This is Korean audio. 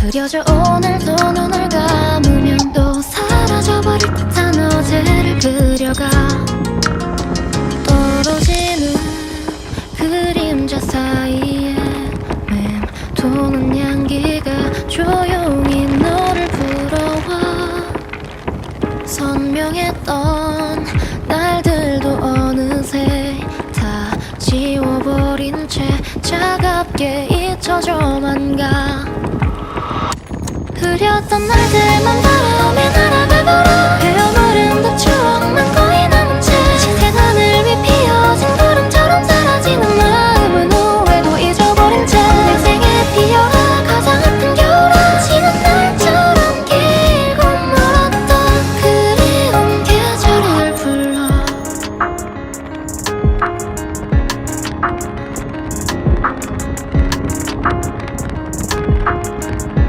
흐려져 오늘도 눈을 감으면 또 사라져버릴 듯한 어제를 그려가. 떨어지는 그림자 사이에 맴도는 향기가 조용히 너를 불어와. 선명했던 날들도 어느새 다 지워버린 채 차갑게 잊혀져만 가 흐렸던 날들만